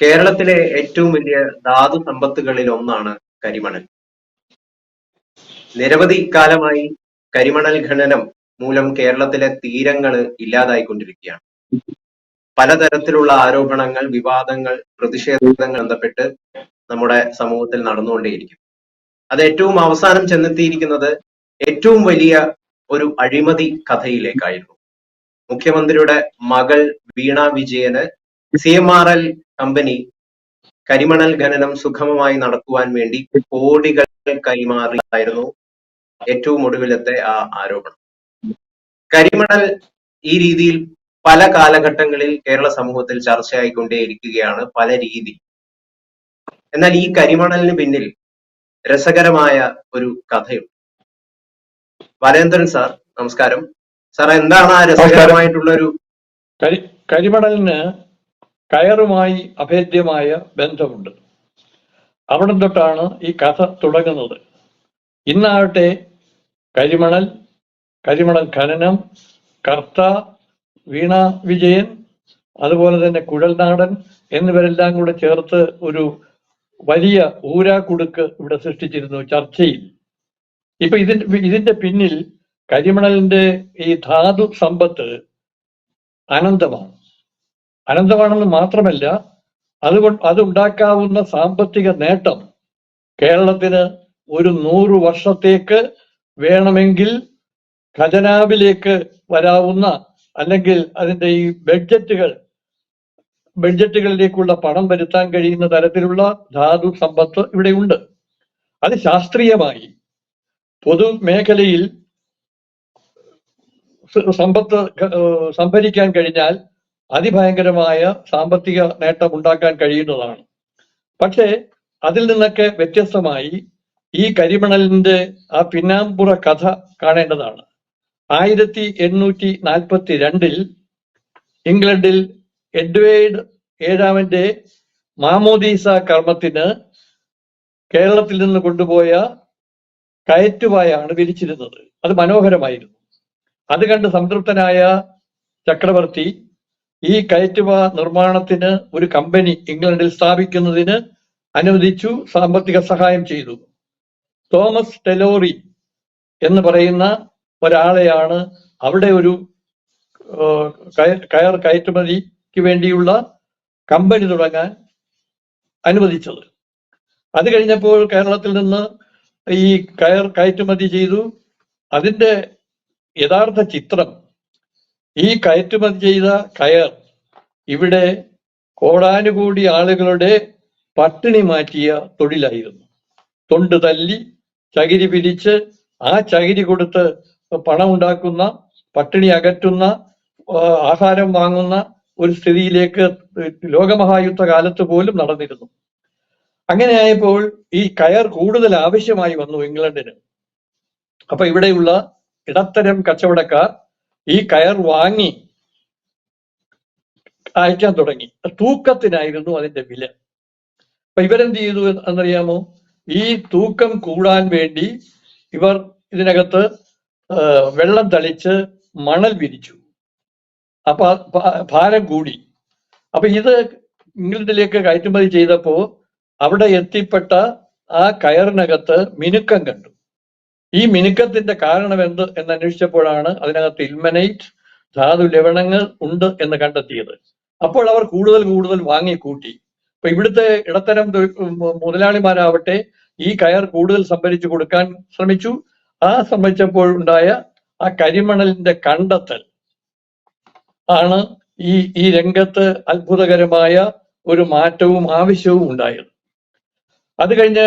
കേരളത്തിലെ ഏറ്റവും വലിയ ധാതു സമ്പത്തുകളിൽ ഒന്നാണ് കരിമണൽ. നിരവധി കാലമായി കരിമണൽ ഖനനം മൂലം കേരളത്തിലെ തീരങ്ങൾ ഇല്ലാതായിക്കൊണ്ടിരിക്കുകയാണ്. പലതരത്തിലുള്ള ആരോപണങ്ങൾ വിവാദങ്ങൾ പ്രതിഷേധങ്ങൾ ബന്ധപ്പെട്ട് നമ്മുടെ സമൂഹത്തിൽ നടന്നുകൊണ്ടേയിരിക്കും അത് ഏറ്റവും അവസാനം ചെന്നെത്തിയിരിക്കുന്നത് ഏറ്റവും വലിയ ഒരു അഴിമതി കഥയിലേക്കായിരുന്നു. മുഖ്യമന്ത്രിയുടെ മകൾ വീണ വിജയന് C M R L company കരിമണൽ ഖനനം സുഗമമായി നടക്കുവാൻ വേണ്ടി കോടികൾ കൈമാറിയായിരുന്നു ഏറ്റവും ഒടുവിലത്തെ ആ ആരോപണം. കരിമണൽ ഈ രീതിയിൽ പല കാലഘട്ടങ്ങളിൽ കേരള സമൂഹത്തിൽ ചർച്ചയായിക്കൊണ്ടേയിരിക്കുകയാണ് പല രീതി. എന്നാൽ ഈ കരിമണലിന് പിന്നിൽ രസകരമായ ഒരു കഥയുണ്ട്. വരേന്ദ്രൻ സാർ നമസ്കാരം. സാർ എന്താണ് ആ രസകരമായിട്ടുള്ള ഒരു കരി കരിമണലിന് കയറുമായി അഭേദ്യമായ ബന്ധമുണ്ട്. അവിടെ തൊട്ടാണ് ഈ കഥ തുടങ്ങുന്നത്. ഇന്നാവട്ടെ കരിമണൽ കരിമണൽ ഖനനം കർത്ത വീണ വിജയൻ അതുപോലെ തന്നെ കുഴൽനാടൻ എന്നിവരെല്ലാം കൂടെ ചേർത്ത് ഒരു വലിയ ഊരാക്കുടുക്ക് ഇവിടെ സൃഷ്ടിച്ചിരുന്നു ചർച്ചയിൽ. ഇപ്പൊ ഇതിന്റെ ഇതിന്റെ പിന്നിൽ കരിമണലിന്റെ ഈ ധാതു സമ്പത്ത് അനന്തമാണ്. അനന്തമാണെന്ന് മാത്രമല്ല അതുകൊണ്ട് അതുണ്ടാക്കാവുന്ന സാമ്പത്തിക നേട്ടം കേരളത്തിന് ഒരു നൂറ് വർഷത്തേക്ക് വേണമെങ്കിൽ ഖജനാവിലേക്ക് വരാവുന്ന അല്ലെങ്കിൽ അതിന്റെ ഈ ബഡ്ജറ്റുകൾ ബഡ്ജറ്റുകളിലേക്കുള്ള പണം വരുത്താൻ കഴിയുന്ന തരത്തിലുള്ള ധാതു സമ്പത്ത് ഇവിടെയുണ്ട്. അത് ശാസ്ത്രീയമായി പൊതുമേഖലയിൽ സമ്പത്ത് സംഭരിക്കാൻ കഴിഞ്ഞാൽ അതിഭയങ്കരമായ സാമ്പത്തിക നേട്ടം ഉണ്ടാക്കാൻ കഴിയുന്നതാണ്. പക്ഷേ അതിൽ നിന്നൊക്കെ വ്യത്യസ്തമായി ഈ കരിമണലിന്റെ ആ പിന്നാമ്പുറ കഥ കാണേണ്ടതാണ്. ആയിരത്തി എണ്ണൂറ്റി നാൽപ്പത്തി രണ്ടിൽ ഇംഗ്ലണ്ടിൽ എഡ്വേർഡ് ഏഴാമന്റെ മാമോദീസ കർമ്മത്തിന് കേരളത്തിൽ നിന്ന് കൊണ്ടുപോയ കയറ്റുവായാണ് വിരിച്ചിരുന്നത്. അത് മനോഹരമായിരുന്നു. അത് കണ്ട് സംതൃപ്തനായ ചക്രവർത്തി ഈ കയറ്റുവ നിർമ്മാണത്തിന് ഒരു കമ്പനി ഇംഗ്ലണ്ടിൽ സ്ഥാപിക്കുന്നതിന് അനുവദിച്ചു സാമ്പത്തിക സഹായം ചെയ്തു. തോമസ് ടെലോറി എന്ന് പറയുന്ന ഒരാളെയാണ് അവിടെ ഒരു കയ- കയർ കയറ്റുമതിക്ക് വേണ്ടിയുള്ള കമ്പനി തുടങ്ങാൻ അനുവദിച്ചത്. അത് കഴിഞ്ഞപ്പോൾ കേരളത്തിൽ നിന്ന് ഈ കയർ കയറ്റുമതി ചെയ്തു. അതിന്റെ യഥാർത്ഥ ചിത്രം ഈ കയറ്റുമതി ചെയ്ത കയർ ഇവിടെ കോടാനുകൂടി ആളുകളുടെ പട്ടിണി മാറ്റിയ തൊഴിലായിരുന്നു. തൊണ്ട് തല്ലി ചകിരി പിരിച്ച് ആ ചകിരി കൊടുത്ത് പണം ഉണ്ടാക്കുന്ന പട്ടിണി അകറ്റുന്ന ആഹാരം വാങ്ങുന്ന ഒരു സ്ഥിതിയിലേക്ക് ലോകമഹായുദ്ധ കാലത്ത് പോലും നടന്നിരുന്നു. അങ്ങനെയായപ്പോൾ ഈ കയർ കൂടുതൽ ആവശ്യമായി വന്നു ഇംഗ്ലണ്ടിന്. അപ്പൊ ഇവിടെയുള്ള ഇടത്തരം കച്ചവടക്കാർ ഈ കയർ വാങ്ങി അയക്കാൻ തുടങ്ങി. തൂക്കത്തിനായിരുന്നു അതിന്റെ വില. അപ്പൊ ഇവരെന്ത് ചെയ്തു എന്നറിയാമോ? ഈ തൂക്കം കൂടാൻ വേണ്ടി ഇവർ ഇതിനകത്ത് വെള്ളം തളിച്ച് മണൽ വിരിച്ചു. അപ്പൊ ഭാരം കൂടി. അപ്പൊ ഇത് ഇംഗ്ലണ്ടിലേക്ക് കയറ്റുമതി ചെയ്തപ്പോ അവിടെ എത്തിപ്പെട്ട ആ കയറിനകത്ത് മിനുക്കം കണ്ടു. ഈ മിനുക്കത്തിന്റെ കാരണം എന്ത് എന്ന് അന്വേഷിച്ചപ്പോഴാണ് അതിനകത്ത് ഇൽമനൈറ്റ് ധാതു ലവണങ്ങൾ ഉണ്ട് എന്ന് കണ്ടെത്തിയത്. അപ്പോൾ അവർ കൂടുതൽ കൂടുതൽ വാങ്ങിക്കൂട്ടി. അപ്പൊ ഇവിടുത്തെ ഇടത്തരം മുതലാളിമാരാവട്ടെ ഈ കയർ കൂടുതൽ സംഭരിച്ചു കൊടുക്കാൻ ശ്രമിച്ചു. ആ സംഭവിച്ചപ്പോൾ ഉണ്ടായ ആ കരിമണലിന്റെ കണ്ടെത്തൽ ആണ് ഈ ഈ രംഗത്ത് അത്ഭുതകരമായ ഒരു മാറ്റവും ആവശ്യവും ഉണ്ടായത്. അത് കഴിഞ്ഞ്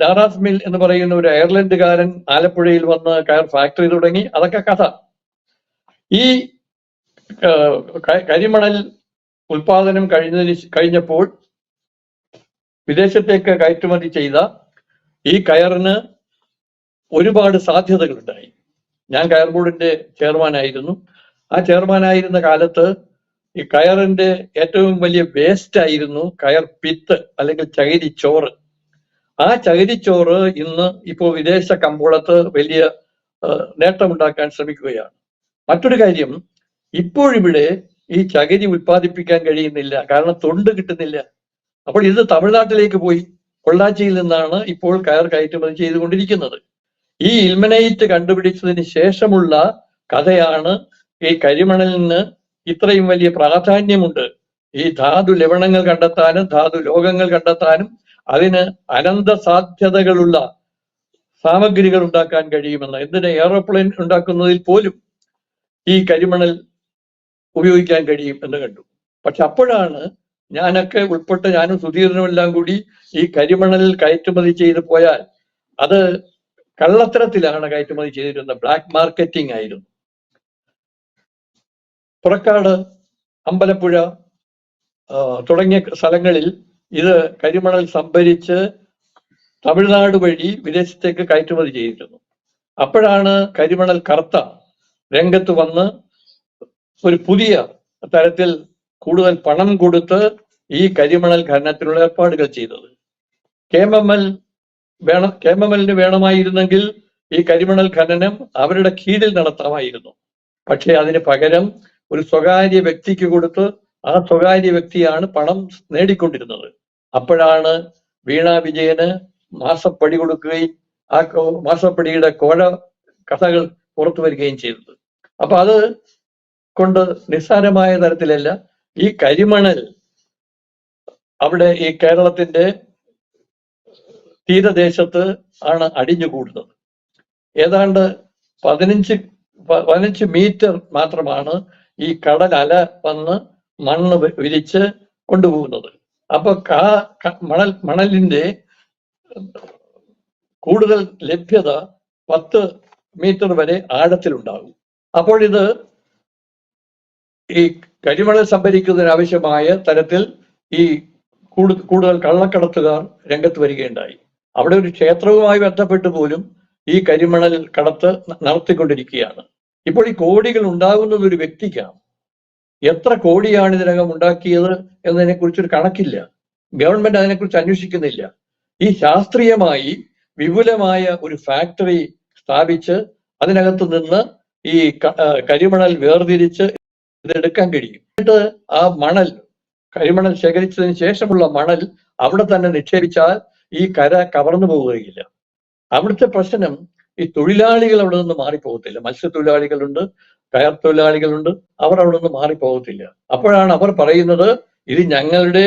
ഡാറാസ് മിൽ എന്ന് പറയുന്ന ഒരു അയർലൻഡുകാരൻ ആലപ്പുഴയിൽ വന്ന് കയർ ഫാക്ടറി തുടങ്ങി. അതൊക്കെ കഥ. ഈ കരിമണൽ ഉൽപാദനം കഴിഞ്ഞതിന് കഴിഞ്ഞപ്പോൾ വിദേശത്തേക്ക് കയറ്റുമതി ചെയ്ത ഈ കയറിന് ഒരുപാട് സാധ്യതകളുണ്ടായി. ഞാൻ കയർ ബോർഡിന്റെ ചെയർമാനായിരുന്നു. ആ ചെയർമാനായിരുന്ന കാലത്ത് ഈ കയറിന്റെ ഏറ്റവും വലിയ വേസ്റ്റ് ആയിരുന്നു കയർ പിത്ത് അല്ലെങ്കിൽ ചകിരിച്ചോറ് ആ ചകിരിച്ചോറ് ഇന്ന് ഇപ്പോൾ വിദേശ കമ്പോളത്ത് വലിയ നേട്ടമുണ്ടാക്കാൻ ശ്രമിക്കുകയാണ്. മറ്റൊരു കാര്യം ഇപ്പോഴിവിടെ ഈ ചകിരി ഉൽപ്പാദിപ്പിക്കാൻ കഴിയുന്നില്ല. കാരണം തൊണ്ട് കിട്ടുന്നില്ല. അപ്പോൾ ഇത് തമിഴ്നാട്ടിലേക്ക് പോയി പൊള്ളാച്ചിയിൽ നിന്നാണ് ഇപ്പോൾ കയർ കയറ്റുമതി ചെയ്തുകൊണ്ടിരിക്കുന്നത്. ഈ ഇൽമനൈറ്റ് കണ്ടുപിടിച്ചതിന് ശേഷമുള്ള കഥയാണ് ഈ കരിമണലിന് ഇത്രയും വലിയ പ്രാധാന്യമുണ്ട്. ഈ ധാതു ലവണങ്ങൾ കണ്ടെത്താനും ധാതു ലോകങ്ങൾ കണ്ടെത്താനും അതിന് അനന്ത സാധ്യതകളുള്ള സാമഗ്രികൾ ഉണ്ടാക്കാൻ കഴിയുമെന്ന്. എന്തിന് എയറോപ്ലെയിൻ ഉണ്ടാക്കുന്നതിൽ പോലും ഈ കരിമണൽ ഉപയോഗിക്കാൻ കഴിയും എന്ന് കണ്ടു. പക്ഷെ അപ്പോഴാണ് ഞാനൊക്കെ ഉൾപ്പെട്ട് ഞാനും സുധീരനും എല്ലാം കൂടി ഈ കരിമണലിൽ കയറ്റുമതി ചെയ്ത് പോയാൽ അത് കള്ളത്തരത്തിലാണ് കയറ്റുമതി ചെയ്തിരുന്നത്. ബ്ലാക്ക് മാർക്കറ്റിംഗ് ആയിരുന്നു. പുറക്കാട് അമ്പലപ്പുഴ തുടങ്ങിയ സ്ഥലങ്ങളിൽ ഇത് കരിമണൽ സംഭരിച്ച് തമിഴ്നാട് വഴി വിദേശത്തേക്ക് കയറ്റുമതി ചെയ്തിരുന്നു. അപ്പോഴാണ് കരിമണൽ കർത്ത രംഗത്ത് വന്ന് ഒരു പുതിയ തരത്തിൽ കൂടുതൽ പണം കൊടുത്ത് ഈ കരിമണൽ ഖനനത്തിനുള്ള ഏർപ്പാടുകൾ ചെയ്തത്. കേമമ്മൽ വേണം കേമമ്മലിന് വേണമായിരുന്നെങ്കിൽ ഈ കരിമണൽ ഖനനം അവരുടെ കീഴിൽ നടത്താമായിരുന്നു. പക്ഷേ അതിന് പകരം ഒരു സ്വകാര്യ വ്യക്തിക്ക് കൊടുത്ത് ആ സ്വകാര്യ വ്യക്തിയാണ് പണം നേടിക്കൊണ്ടിരുന്നത്. അപ്പോഴാണ് വീണ വിജയന് മാസപ്പടി കൊടുക്കുകയും ആ മാസപ്പടിയുടെ കോഴ കഥകൾ പുറത്തു വരികയും ചെയ്തത്. അപ്പൊ അത് കൊണ്ട് നിസ്സാരമായ തരത്തിലല്ല ഈ കരിമണൽ അവിടെ ഈ കേരളത്തിന്റെ തീരദേശത്ത് ആണ് അടിഞ്ഞുകൂടുന്നത്. ഏതാണ്ട് പതിനഞ്ച് പതിനഞ്ച് മീറ്റർ മാത്രമാണ് ഈ കടൽ അല വന്ന് മണ്ണ് വിരിച്ച് കൊണ്ടുപോകുന്നത്. അപ്പൊ കാ മണൽ മണലിന്റെ കൂടുതൽ ലഭ്യത പത്ത് മീറ്റർ വരെ ആഴത്തിലുണ്ടാകും. അപ്പോൾ ഇത് ഈ കരിമണൽ സംഭരിക്കുന്നതിന് ആവശ്യമായ തരത്തിൽ ഈ കൂടു- കൂടുതൽ കള്ളക്കടത്തുകാർ രംഗത്ത് വരികയുണ്ടായി. അവിടെ ഒരു ക്ഷേത്രവുമായി ബന്ധപ്പെട്ട് പോലും ഈ കരിമണൽ കടത്ത് നടത്തിക്കൊണ്ടിരിക്കുകയാണ്. ഇപ്പോൾ ഈ കോടികൾ ഉണ്ടാകുന്നത് ഒരു വ്യക്തിക്കാണ്. എത്ര കോടിയാണ് ഇതിനകം ഉണ്ടാക്കിയത് എന്നതിനെ കുറിച്ചൊരു കണക്കില്ല. ഗവൺമെന്റ് അതിനെക്കുറിച്ച് അന്വേഷിക്കുന്നില്ല. ഈ ശാസ്ത്രീയമായി വിപുലമായ ഒരു ഫാക്ടറി സ്ഥാപിച്ച് അതിനകത്ത് നിന്ന് ഈ കരിമണൽ വേർതിരിച്ച് ഇതെടുക്കാൻ കഴിയും. എന്നിട്ട് ആ മണൽ കരിമണൽ ശേഖരിച്ചതിന് ശേഷമുള്ള മണൽ അവിടെ തന്നെ നിക്ഷേപിച്ചാൽ ഈ കര കവർന്നു പോവുകയില്ല. അവിടുത്തെ പ്രശ്നം ഈ തൊഴിലാളികൾ അവിടെ നിന്ന് മാറിപ്പോകത്തില്ല. മത്സ്യത്തൊഴിലാളികളുണ്ട്. കയർ തൊഴിലാളികളുണ്ട് അവർ അവിടെ നിന്ന് മാറിപ്പോകത്തില്ല. അപ്പോഴാണ് അവർ പറയുന്നത് ഇത് ഞങ്ങളുടെ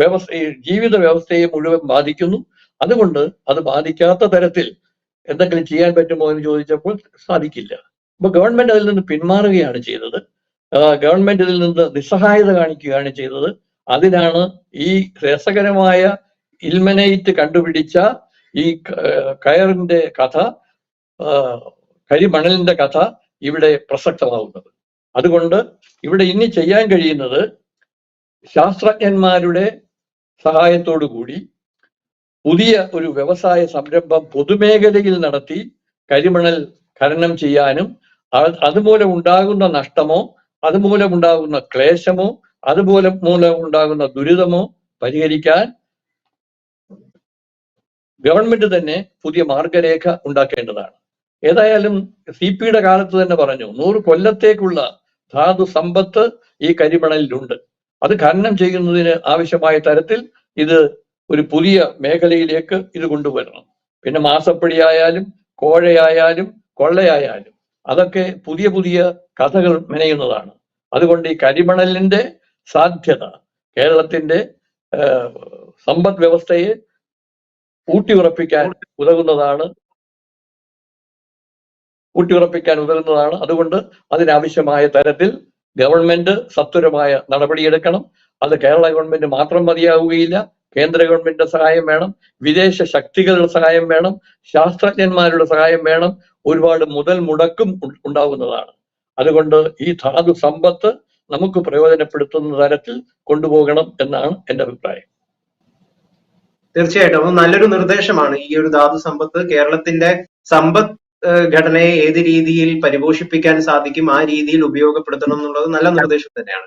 വ്യവസ്ഥ ജീവിത വ്യവസ്ഥയെ മുഴുവൻ ബാധിക്കുന്നു. അതുകൊണ്ട് അത് ബാധിക്കാത്ത തരത്തിൽ എന്തെങ്കിലും ചെയ്യാൻ പറ്റുമോ എന്ന് ചോദിച്ചപ്പോൾ സാധിക്കില്ല. അപ്പൊ ഗവൺമെന്റ് അതിൽ നിന്ന് പിന്മാറുകയാണ് ചെയ്തത്. ഗവൺമെന്റ് ഇതിൽ നിന്ന് നിസ്സഹായത കാണിക്കുകയാണ് ചെയ്തത്. അതിനാണ് ഈ രസകരമായ ഇൽമനേറ്റ് കണ്ടുപിടിച്ച ഈ കയറിന്റെ കഥ കരിമണലിന്റെ കഥ ഇവിടെ പ്രസക്തമാവുന്നത്. അതുകൊണ്ട് ഇവിടെ ഇനി ചെയ്യാൻ കഴിയുന്നത് ശാസ്ത്രജ്ഞന്മാരുടെ സഹായത്തോടു കൂടി പുതിയ ഒരു വ്യവസായ സംരംഭം പൊതുമേഖലയിൽ നടത്തി കരിമണൽ ഖനനം ചെയ്യാനും അതുമൂലം ഉണ്ടാകുന്ന നഷ്ടമോ അതുമൂലം ഉണ്ടാകുന്ന ക്ലേശമോ അതുപോലെ മൂലം ഉണ്ടാകുന്ന ദുരിതമോ പരിഹരിക്കാൻ ഗവൺമെന്റ് തന്നെ പുതിയ മാർഗരേഖ ഉണ്ടാക്കേണ്ടതാണ്. ഏതായാലും സി പിയുടെ കാലത്ത് തന്നെ പറഞ്ഞു നൂറ് കൊല്ലത്തേക്കുള്ള ധാതു സമ്പത്ത് ഈ കരിമണലിലുണ്ട്. അത് ഖനനം ചെയ്യുന്നതിന് ആവശ്യമായ തരത്തിൽ ഇത് ഒരു പുതിയ മേഖലയിലേക്ക് ഇത് കൊണ്ടുവരണം. പിന്നെ മാസപ്പടിയായാലും കോഴയായാലും കൊള്ളയായാലും അതൊക്കെ പുതിയ പുതിയ കഥകൾ മെനയുന്നതാണ്. അതുകൊണ്ട് ഈ കരിമണലിന്റെ സാധ്യത കേരളത്തിന്റെ സമ്പദ് വ്യവസ്ഥയെ ഊട്ടിയുറപ്പിക്കാൻ ഉതകുന്നതാണ് ഊട്ടിയുറപ്പിക്കാൻ ഉതകുന്നതാണ്. അതുകൊണ്ട് അതിനാവശ്യമായ തരത്തിൽ ഗവൺമെന്റ് സത്വരമായ നടപടിയെടുക്കണം. അത് കേരള ഗവൺമെന്റ് മാത്രം മതിയാവുകയില്ല. കേന്ദ്ര ഗവൺമെന്റിന്റെ സഹായം വേണം. വിദേശ ശക്തികളുടെ സഹായം വേണം. ശാസ്ത്രജ്ഞന്മാരുടെ സഹായം വേണം. ഒരുപാട് മുതൽ മുടക്കും ഉണ്ടാകുന്നതാണ്. അതുകൊണ്ട് ഈ ധാതു സമ്പത്ത് നമുക്ക് പ്രയോജനപ്പെടുത്തുന്ന തരത്തിൽ കൊണ്ടുപോകണം എന്നാണ് എന്റെ അഭിപ്രായം. തീർച്ചയായിട്ടും. നല്ലൊരു നിർദ്ദേശമാണ്. ഈ ഒരു ധാതു സമ്പത്ത് കേരളത്തിന്റെ സമ്പദ് ഏഹ്, ഘടനയെ ഏത് രീതിയിൽ പരിപോഷിപ്പിക്കാൻ സാധിക്കും ആ രീതിയിൽ ഉപയോഗപ്പെടുത്തണം എന്നുള്ളത് നല്ല നിർദ്ദേശം തന്നെയാണ്.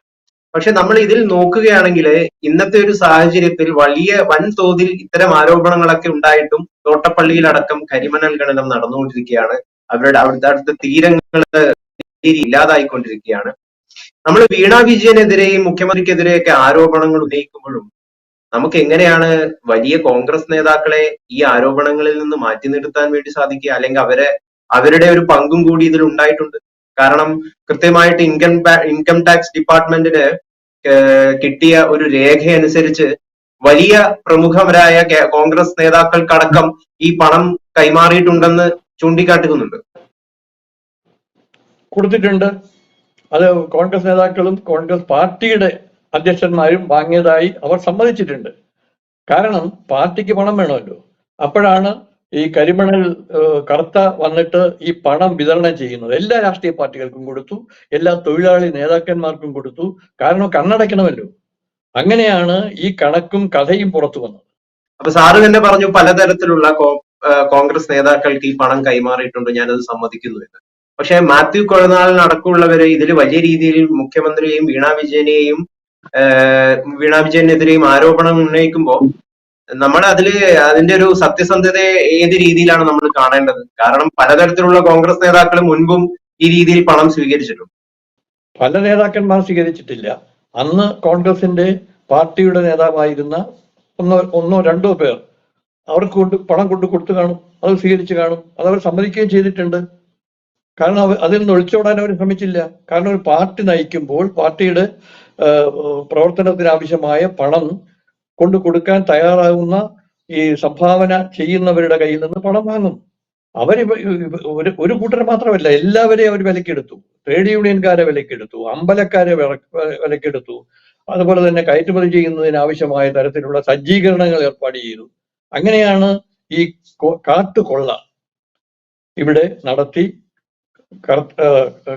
പക്ഷെ നമ്മൾ ഇതിൽ നോക്കുകയാണെങ്കിൽ ഇന്നത്തെ ഒരു സാഹചര്യത്തിൽ വലിയ വൻതോതിൽ ഇത്തരം ആരോപണങ്ങളൊക്കെ ഉണ്ടായിട്ടും തോട്ടപ്പള്ളിയിലടക്കം കരിമണൽ ഖനനം നടന്നുകൊണ്ടിരിക്കുകയാണ്. അവരുടെ അവിടുത്തെ അടുത്ത തീരങ്ങൾ ഇല്ലാതായിക്കൊണ്ടിരിക്കുകയാണ്. നമ്മൾ വീണ വിജയനെതിരെയും മുഖ്യമന്ത്രിക്കെതിരെയൊക്കെ ആരോപണങ്ങൾ ഉന്നയിക്കുമ്പോഴും നമുക്ക് എങ്ങനെയാണ് വലിയ കോൺഗ്രസ് നേതാക്കളെ ഈ ആരോപണങ്ങളിൽ നിന്ന് മാറ്റി നിർത്താൻ വേണ്ടി സാധിക്കുക? അല്ലെങ്കിൽ അവരെ അവരുടെ ഒരു പങ്കും കൂടി ഇതിൽ ഉണ്ടായിട്ടുണ്ട്. കാരണം കൃത്യമായിട്ട് ഇൻകം ഇൻകം ടാക്സ് ഡിപ്പാർട്ട്മെന്റിന് കിട്ടിയ ഒരു രേഖ അനുസരിച്ച് വലിയ പ്രമുഖരായ കോൺഗ്രസ് നേതാക്കൾക്കടക്കം ഈ പണം കൈമാറിയിട്ടുണ്ടെന്ന് ചൂണ്ടിക്കാട്ടുന്നുണ്ട്. കൊടുത്തിട്ടുണ്ട്. അത് കോൺഗ്രസ് നേതാക്കളും കോൺഗ്രസ് പാർട്ടിയുടെ അധ്യക്ഷന്മാരും വാങ്ങിയതായി അവർ സമ്മതിച്ചിട്ടുണ്ട്. കാരണം പാർട്ടിക്ക് പണം വേണമല്ലോ. അപ്പോഴാണ് ഈ കരിമണൽ കറുത്ത വന്നിട്ട് ഈ പണം വിതരണം ചെയ്യുന്നത് എല്ലാ രാഷ്ട്രീയ പാർട്ടികൾക്കും കൊടുത്തു എല്ലാ തൊഴിലാളി നേതാക്കന്മാർക്കും കൊടുത്തു. കാരണം കണ്ണടയ്ക്കണമല്ലോ. അങ്ങനെയാണ് ഈ കണക്കും കഥയും പുറത്തു വന്നത്. അപ്പൊ സാറ് തന്നെ പറഞ്ഞു പലതരത്തിലുള്ള കോൺഗ്രസ് നേതാക്കൾക്ക് ഈ പണം കൈമാറിയിട്ടുണ്ട് ഞാനത് സമ്മതിക്കുന്നു എന്ന്. പക്ഷെ മാത്യു കൊഴനാളിന് അടക്കമുള്ളവര് ഇതിൽ വലിയ രീതിയിൽ മുഖ്യമന്ത്രിയെയും വീണ വിജയനെയും വീണ വിജയനെതിരെയും ആരോപണം ഉന്നയിക്കുമ്പോൾ നമ്മൾ അതിൽ അതിന്റെ ഒരു സത്യസന്ധത ഏത് രീതിയിലാണ് നമ്മൾ കാണേണ്ടത്? കാരണം പലതരത്തിലുള്ള കോൺഗ്രസ് നേതാക്കൾ മുൻപും ഈ രീതിയിൽ പണം സ്വീകരിച്ചിട്ടുണ്ട്. പല നേതാക്കന്മാർ സ്വീകരിച്ചിട്ടില്ല. അന്ന് കോൺഗ്രസിന്റെ പാർട്ടിയുടെ നേതാവായിരുന്ന ഒന്നോ ഒന്നോ രണ്ടോ പേർ അവർക്ക് കൊണ്ട് പണം കൊണ്ട് കൊടുത്തു കാണും അത് സ്വീകരിച്ചു കാണും അത് അവർ സമ്മതിക്കുകയും ചെയ്തിട്ടുണ്ട്. കാരണം അവർ അതിൽ നിന്ന് ഒളിച്ചോടാൻ അവർ ശ്രമിച്ചില്ല. കാരണം ഒരു പാർട്ടി നയിക്കുമ്പോൾ പാർട്ടിയുടെ പ്രവർത്തനത്തിന് ആവശ്യമായ പണം കൊണ്ട് കൊടുക്കാൻ തയ്യാറാകുന്ന ഈ സംഭാവന ചെയ്യുന്നവരുടെ കയ്യിൽ നിന്ന് പണം വാങ്ങും. അവർ ഒരു ഒരു കൂട്ടരെ മാത്രമല്ല എല്ലാവരെയും അവർ വിലക്കെടുത്തു. ട്രേഡ് യൂണിയൻകാരെ വിലക്കെടുത്തു അമ്പലക്കാരെ വില- വിലക്കെടുത്തു. അതുപോലെ തന്നെ കയറ്റുമതി ചെയ്യുന്നതിന് ആവശ്യമായ തരത്തിലുള്ള സജ്ജീകരണങ്ങൾ ഏർപ്പാട് ചെയ്തു. അങ്ങനെയാണ് ഈ കാട്ടുകൊള്ള ഇവിടെ നടത്തി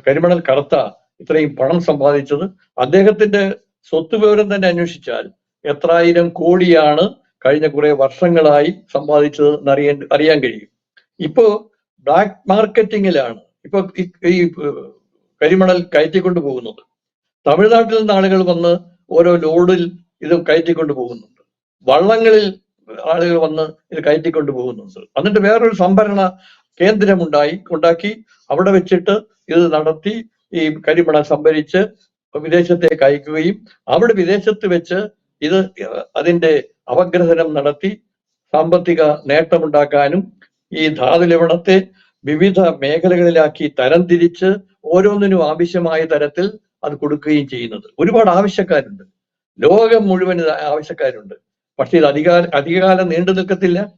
കരിമണൽ കറുത്ത ഇത്രയും പണം സമ്പാദിച്ചത്. അദ്ദേഹത്തിന്റെ സ്വത്ത് വിവരം തന്നെ അന്വേഷിച്ചാൽ എത്രായിരം കോടിയാണ് കഴിഞ്ഞ കുറെ വർഷങ്ങളായി സമ്പാദിച്ചത് എന്നറിയാൻ അറിയാൻ കഴിയും. ഇപ്പോ ബ്ലാക്ക് മാർക്കറ്റിംഗിലാണ് ഇപ്പൊ ഈ കരിമണൽ കയറ്റിക്കൊണ്ട് പോകുന്നത്. തമിഴ്നാട്ടിൽ നിന്ന് ആളുകൾ വന്ന് ഓരോ ലോഡിൽ ഇത് കയറ്റിക്കൊണ്ട് പോകുന്നുണ്ട്. വള്ളങ്ങളിൽ ആളുകൾ വന്ന് ഇത് കയറ്റിക്കൊണ്ട് പോകുന്നുണ്ട്. എന്നിട്ട് വേറൊരു സംഭരണ കേന്ദ്രമുണ്ടായി ഉണ്ടാക്കി അവിടെ വെച്ചിട്ട് ഇത് നടത്തി ഈ കരിമണൽ സംഭരിച്ച് വിദേശത്തേക്ക് അയക്കുകയും അവിടെ വിദേശത്ത് വെച്ച് ഇത് അതിന്റെ അപഗ്രഥനം നടത്തി സാമ്പത്തിക നേട്ടമുണ്ടാക്കാനും ഈ ധാതു ലവണത്തെ വിവിധ മേഖലകളിലാക്കി തരംതിരിച്ച് ഓരോന്നിനും ആവശ്യമായ തരത്തിൽ അത് കൊടുക്കുകയും ചെയ്യുന്നത്. ഒരുപാട് ആവശ്യക്കാരുണ്ട്. ലോകം മുഴുവൻ ആവശ്യക്കാരുണ്ട്. പക്ഷേ ഇത് അധികാര അധികകാലം നീണ്ടു നിൽക്കത്തില്ല.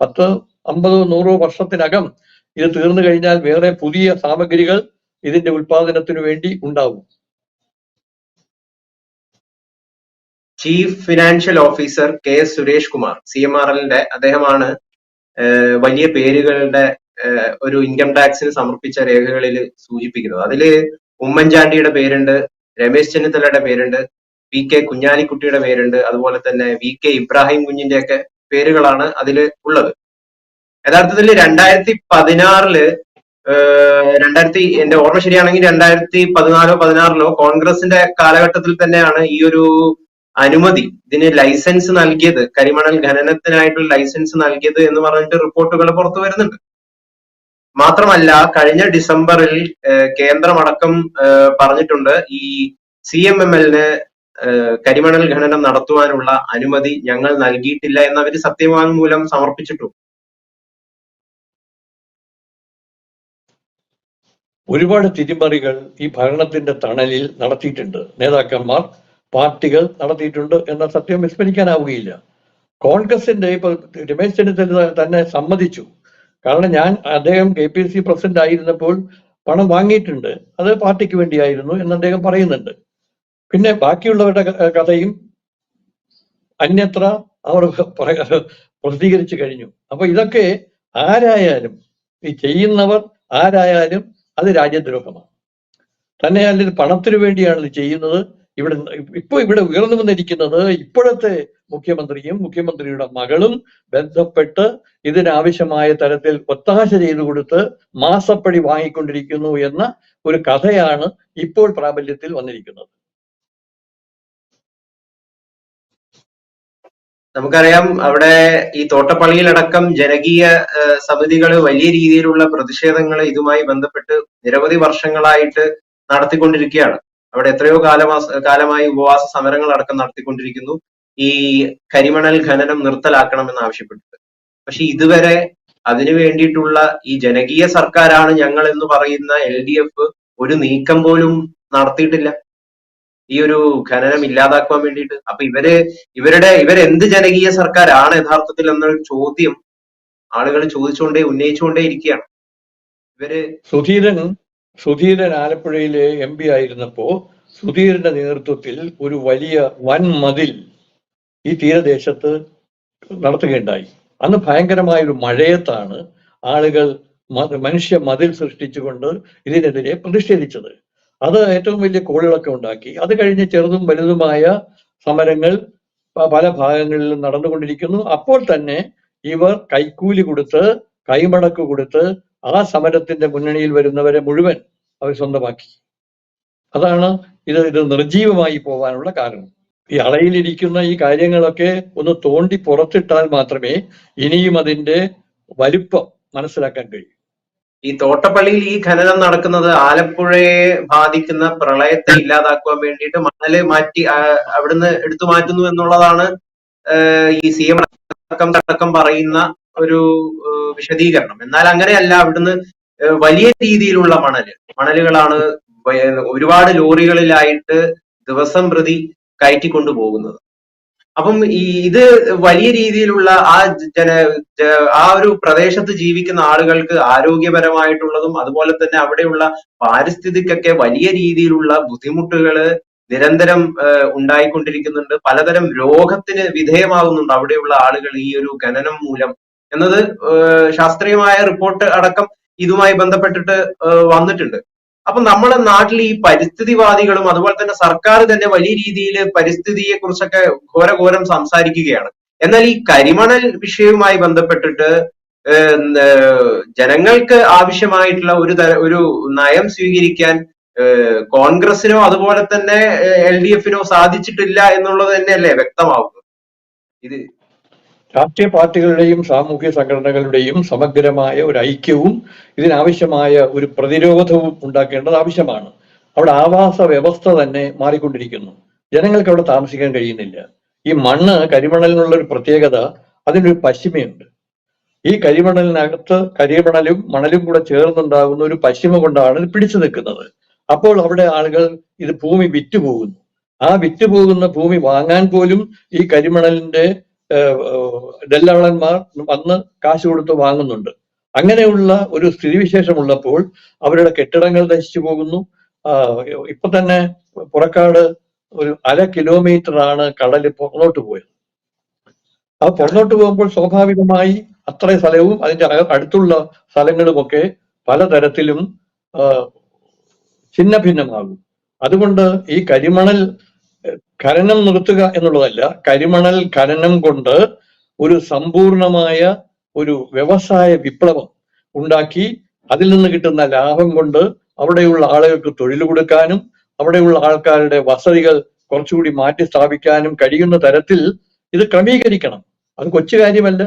പത്ത് അമ്പതോ നൂറോ വർഷത്തിനകം ഇത് തീർന്നു കഴിഞ്ഞാൽ വേറെ പുതിയ സാമഗ്രികൾ ഇതിന്റെ ഉൽപാദനത്തിനു വേണ്ടി ഉണ്ടാവും. Chief financial officer K S Suresh Kumar C M R എല്ലിന്റെ അദ്ദേഹമാണ് വലിയ പേരുകളുടെ ഒരു ഇൻകം ടാക്സിന് സമർപ്പിച്ച രേഖകളിൽ സൂചിപ്പിക്കുന്നത്. അതിൽ ഉമ്മൻചാണ്ടിയുടെ പേരുണ്ട് രമേശ് ചെന്നിത്തലയുടെ പേരുണ്ട് വി കെ കുഞ്ഞാലിക്കുട്ടിയുടെ പേരുണ്ട് അതുപോലെ തന്നെ വി കെ ഇബ്രാഹിം കുഞ്ഞിന്റെ ഒക്കെ പേരുകളാണ് അതിൽ ഉള്ളത്. യഥാർത്ഥത്തിൽ രണ്ടായിരത്തി പതിനാറിൽ രണ്ടായിരത്തി എന്റെ ഓർമ്മ ശരിയാണെങ്കിൽ രണ്ടായിരത്തി പതിനാലോ പതിനാറിലോ കോൺഗ്രസിന്റെ കാലഘട്ടത്തിൽ തന്നെയാണ് ഈ ഒരു അനുമതി. ഇതിന് ലൈസൻസ് നൽകിയത് കരിമണൽ ഖനനത്തിനായിട്ടുള്ള ലൈസൻസ് നൽകിയത് എന്ന് പറഞ്ഞിട്ട് റിപ്പോർട്ടുകൾ പുറത്തു വരുന്നുണ്ട്. മാത്രമല്ല കഴിഞ്ഞ ഡിസംബറിൽ കേന്ദ്രമടക്കം പറഞ്ഞിട്ടുണ്ട് ഈ സി എം എം എല്ലിന് കരിമണൽ ഖനനം നടത്തുവാനുള്ള അനുമതി ഞങ്ങൾ നൽകിയിട്ടില്ല എന്ന് അവർ സത്യവാങ്മൂലം സമർപ്പിച്ചിട്ടു. ഒരുപാട് തിരിമറികൾ ഈ ഭരണത്തിന്റെ തണലിൽ നടത്തിയിട്ടുണ്ട്. നേതാക്കന്മാർ പാർട്ടികൾ നടത്തിയിട്ടുണ്ട് എന്ന സത്യം വിസ്മരിക്കാനാവുകയില്ല. കോൺഗ്രസിന്റെ ഇപ്പൊ രമേശ് ചെന്നിത്തല തന്നെ സമ്മതിച്ചു. കാരണം ഞാൻ അദ്ദേഹം കെ പി സി പ്രസിഡന്റ് ആയിരുന്നപ്പോൾ പണം വാങ്ങിയിട്ടുണ്ട്. അത് പാർട്ടിക്ക് വേണ്ടിയായിരുന്നു എന്ന് അദ്ദേഹം പറയുന്നുണ്ട്. പിന്നെ ബാക്കിയുള്ളവരുടെ കഥയും അന്യത്ര അവർ പ്രസിദ്ധീകരിച്ചു കഴിഞ്ഞു. അപ്പൊ ഇതൊക്കെ ആരായാലും ഈ ചെയ്യുന്നവർ ആരായാലും അത് രാജ്യദ്രോഹമാണ്. തന്നെ അല്ലെങ്കിൽ പണത്തിനു വേണ്ടിയാണ് ഇത് ചെയ്യുന്നത്. ഇവിടെ ഇപ്പൊ ഇവിടെ ഉയർന്നു വന്നിരിക്കുന്നത് ഇപ്പോഴത്തെ മുഖ്യമന്ത്രിയും മുഖ്യമന്ത്രിയുടെ മകളും ബന്ധപ്പെട്ട് ഇതിനാവശ്യമായ തരത്തിൽ ഒത്താശ ചെയ്തു കൊടുത്ത് മാസപ്പടി വാങ്ങിക്കൊണ്ടിരിക്കുന്നു എന്ന ഒരു കഥയാണ് ഇപ്പോൾ പ്രാബല്യത്തിൽ വന്നിരിക്കുന്നത്. നമുക്കറിയാം അവിടെ ഈ തോട്ടപ്പള്ളിയിലടക്കം ജനകീയ സമിതികൾ വലിയ രീതിയിലുള്ള പ്രതിഷേധങ്ങൾ ഇതുമായി ബന്ധപ്പെട്ട് നിരവധി വർഷങ്ങളായിട്ട് നടത്തിക്കൊണ്ടിരിക്കുകയാണ്. അവിടെ എത്രയോ കാലമാസ കാലമായി ഉപവാസ സമരങ്ങൾ അടക്കം നടത്തിക്കൊണ്ടിരിക്കുന്നു. ഈ കരിമണൽ ഖനനം നിർത്തലാക്കണമെന്ന് ആവശ്യപ്പെട്ടിട്ട്. പക്ഷെ ഇതുവരെ അതിനു വേണ്ടിയിട്ടുള്ള ഈ ജനകീയ സർക്കാരാണ് ഞങ്ങൾ എന്ന് പറയുന്ന എൽ ഡി എഫ് ഒരു നീക്കം പോലും നടത്തിയിട്ടില്ല. ഈ ഒരു ഖനനം ഇല്ലാതാക്കുവാൻ വേണ്ടിയിട്ട്. അപ്പൊ ഇവർ ഇവരുടെ ഇവരെന്ത് ജനകീയ സർക്കാരാണ് യഥാർത്ഥത്തിൽ എന്ന ചോദ്യം ആളുകൾ ചോദിച്ചുകൊണ്ടേ ഉന്നയിച്ചുകൊണ്ടേ ഇരിക്കുകയാണ്. ഇവർ സുധീരൻ സുധീരൻ ആലപ്പുഴയിലെ എം പി ആയിരുന്നപ്പോ സുധീരന്റെ നേതൃത്വത്തിൽ ഒരു വലിയ വൻ മതിൽ ഈ തീരദേശത്ത് നടത്തുകയുണ്ടായി. അന്ന് ഭയങ്കരമായ ഒരു മഴയത്താണ് ആളുകൾ മനുഷ്യ മതിൽ സൃഷ്ടിച്ചുകൊണ്ട് ഇതിനെതിരെ പ്രതിഷേധിച്ചത്. അത് ഏറ്റവും വലിയ കോളിളക്കം ഉണ്ടാക്കി. അത് കഴിഞ്ഞ് ചെറുതും വലുതുമായ സമരങ്ങൾ പല ഭാഗങ്ങളിലും നടന്നുകൊണ്ടിരിക്കുന്നു. അപ്പോൾ തന്നെ ഇവർ കൈക്കൂലി കൊടുത്ത് കൈമടക്ക് കൊടുത്ത് ആ സമരത്തിന്റെ മുന്നണിയിൽ വരുന്നവരെ മുഴുവൻ അവർ സ്വന്തമാക്കി. അതാണ് ഇത് ഇത് നിർജീവമായി പോവാനുള്ള കാരണം. ഈ അളയിലിരിക്കുന്ന ഈ കാര്യങ്ങളൊക്കെ ഒന്ന് തോണ്ടി പുറത്തിട്ടാൽ മാത്രമേ ഇനിയും അതിന്റെ വലുപ്പം മനസ്സിലാക്കാൻ കഴിയൂ. ഈ തോട്ടപ്പള്ളിയിൽ ഈ ഖനനം നടക്കുന്നത് ആലപ്പുഴയെ ബാധിക്കുന്ന പ്രളയത്തെ ഇല്ലാതാക്കുവാൻ വേണ്ടിയിട്ട് മണൽ മാറ്റി അവിടുന്ന് എടുത്തു മാറ്റുന്നു എന്നുള്ളതാണ് ഈ സി എം അടക്കം പറയുന്ന ഒരു വിശദീകരണം. എന്നാൽ അങ്ങനെയല്ല അവിടുന്ന് വലിയ രീതിയിലുള്ള മണൽ. മണലുകളാണ് ഒരുപാട് ലോറികളിലായിട്ട് ദിവസം പ്രതി കയറ്റി പോകുന്നത് അപ്പം ഈ ഇത് വലിയ രീതിയിലുള്ള ആ ജന ആ ഒരു പ്രദേശത്ത് ജീവിക്കുന്ന ആളുകൾക്ക് ആരോഗ്യപരമായിട്ടുള്ളതും അതുപോലെ തന്നെ അവിടെയുള്ള പാരിസ്ഥിതിക്കൊക്കെ വലിയ രീതിയിലുള്ള ബുദ്ധിമുട്ടുകൾ നിരന്തരം ഉണ്ടായിക്കൊണ്ടിരിക്കുന്നുണ്ട്. പലതരം രോഗത്തിന് വിധേയമാകുന്നുണ്ട് അവിടെയുള്ള ആളുകൾ ഈ ഒരു ഖനനം മൂലം. എന്നത് ശാസ്ത്രീയമായ റിപ്പോർട്ട് അടക്കം ഇതുമായി ബന്ധപ്പെട്ടിട്ട് വന്നിട്ടുണ്ട്. അപ്പൊ നമ്മുടെ നാട്ടിൽ ഈ പരിസ്ഥിതിവാദികളും അതുപോലെ തന്നെ സർക്കാർ തന്നെ വലിയ രീതിയിൽ പരിസ്ഥിതിയെ കുറിച്ചൊക്കെ ഘോരഘോരം സംസാരിക്കുകയാണ്. എന്നാൽ ഈ കരിമണൽ വിഷയവുമായി ബന്ധപ്പെട്ടിട്ട് ജനങ്ങൾക്ക് ആവശ്യമായിട്ടുള്ള ഒരു തര ഒരു നയം സ്വീകരിക്കാൻ കോൺഗ്രസിനോ അതുപോലെ തന്നെ എൽ ഡി എഫിനോ സാധിച്ചിട്ടില്ല എന്നുള്ളത് തന്നെയല്ലേ വ്യക്തമാവുന്നത്. ഇത് രാഷ്ട്രീയ പാർട്ടികളുടെയും സാമൂഹ്യ സംഘടനകളുടെയും സമഗ്രമായ ഒരു ഐക്യവും ഇതിനാവശ്യമായ ഒരു പ്രതിരോധവും ഉണ്ടാക്കേണ്ടത് ആവശ്യമാണ്. അവിടെ ആവാസ വ്യവസ്ഥ തന്നെ മാറിക്കൊണ്ടിരിക്കുന്നു. ജനങ്ങൾക്ക് അവിടെ താമസിക്കാൻ കഴിയുന്നില്ല. ഈ മണ്ണ് കരിമണലിനുള്ള ഒരു പ്രത്യേകത അതിനൊരു പശ്ചിമയുണ്ട്. ഈ കരിമണലിനകത്ത് കരിമണലും മണലും കൂടെ ചേർന്നുണ്ടാകുന്ന ഒരു പശ്ചിമ കൊണ്ടാണ് ഇത് പിടിച്ചു നിൽക്കുന്നത്. അപ്പോൾ അവിടെ ആളുകൾ ഇത് ഭൂമി വിറ്റുപോകുന്നു. ആ വിറ്റുപോകുന്ന ഭൂമി വാങ്ങാൻ പോലും ഈ കരിമണലിന്റെ ദല്ലാളന്മാർ വന്ന് കാശ് കൊടുത്ത് വാങ്ങുന്നുണ്ട്. അങ്ങനെയുള്ള ഒരു സ്ഥിതിവിശേഷമുള്ളപ്പോൾ അവരുടെ കെട്ടിടങ്ങൾ നശിച്ചു പോകുന്നു. ഇപ്പൊ തന്നെ പുറക്കാട് ഒരു അര കിലോമീറ്റർ ആണ് കടൽ പുറന്നോട്ട് പോയത്. ആ പുറന്നോട്ട് പോകുമ്പോൾ സ്വാഭാവികമായി അത്ര സ്ഥലവും അതിന്റെ അടുത്തുള്ള സ്ഥലങ്ങളുമൊക്കെ പലതരത്തിലും ഛിന്ന ഭിന്നമാകും അതുകൊണ്ട് ഈ കരിമണൽ ഖനനം നിർത്തുക എന്നുള്ളതല്ല കരിമണൽ ഖനനം കൊണ്ട് ഒരു സമ്പൂർണമായ ഒരു വ്യവസായ വിപ്ലവം ഉണ്ടാക്കി അതിൽ നിന്ന് കിട്ടുന്ന ലാഭം കൊണ്ട് അവിടെയുള്ള ആളുകൾക്ക് തൊഴിൽ കൊടുക്കാനും അവിടെയുള്ള ആൾക്കാരുടെ വസതികൾ കുറച്ചുകൂടി മാറ്റി സ്ഥാപിക്കാനും കഴിയുന്ന തരത്തിൽ ഇത് ക്രമീകരിക്കണം. അത് കൊച്ചു കാര്യമല്ല.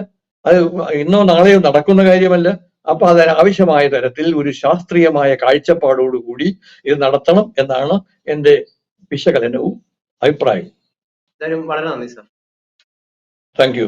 അത് ഇന്നോ നാളെയോ നടക്കുന്ന കാര്യമല്ല. അപ്പൊ അതിന് ആവശ്യമായ തരത്തിൽ ഒരു ശാസ്ത്രീയമായ കാഴ്ചപ്പാടോടുകൂടി ഇത് നടത്തണം എന്നാണ് എന്റെ വിശകലനവും. എന്തായാലും വളരെ നന്ദി സർ. Thank you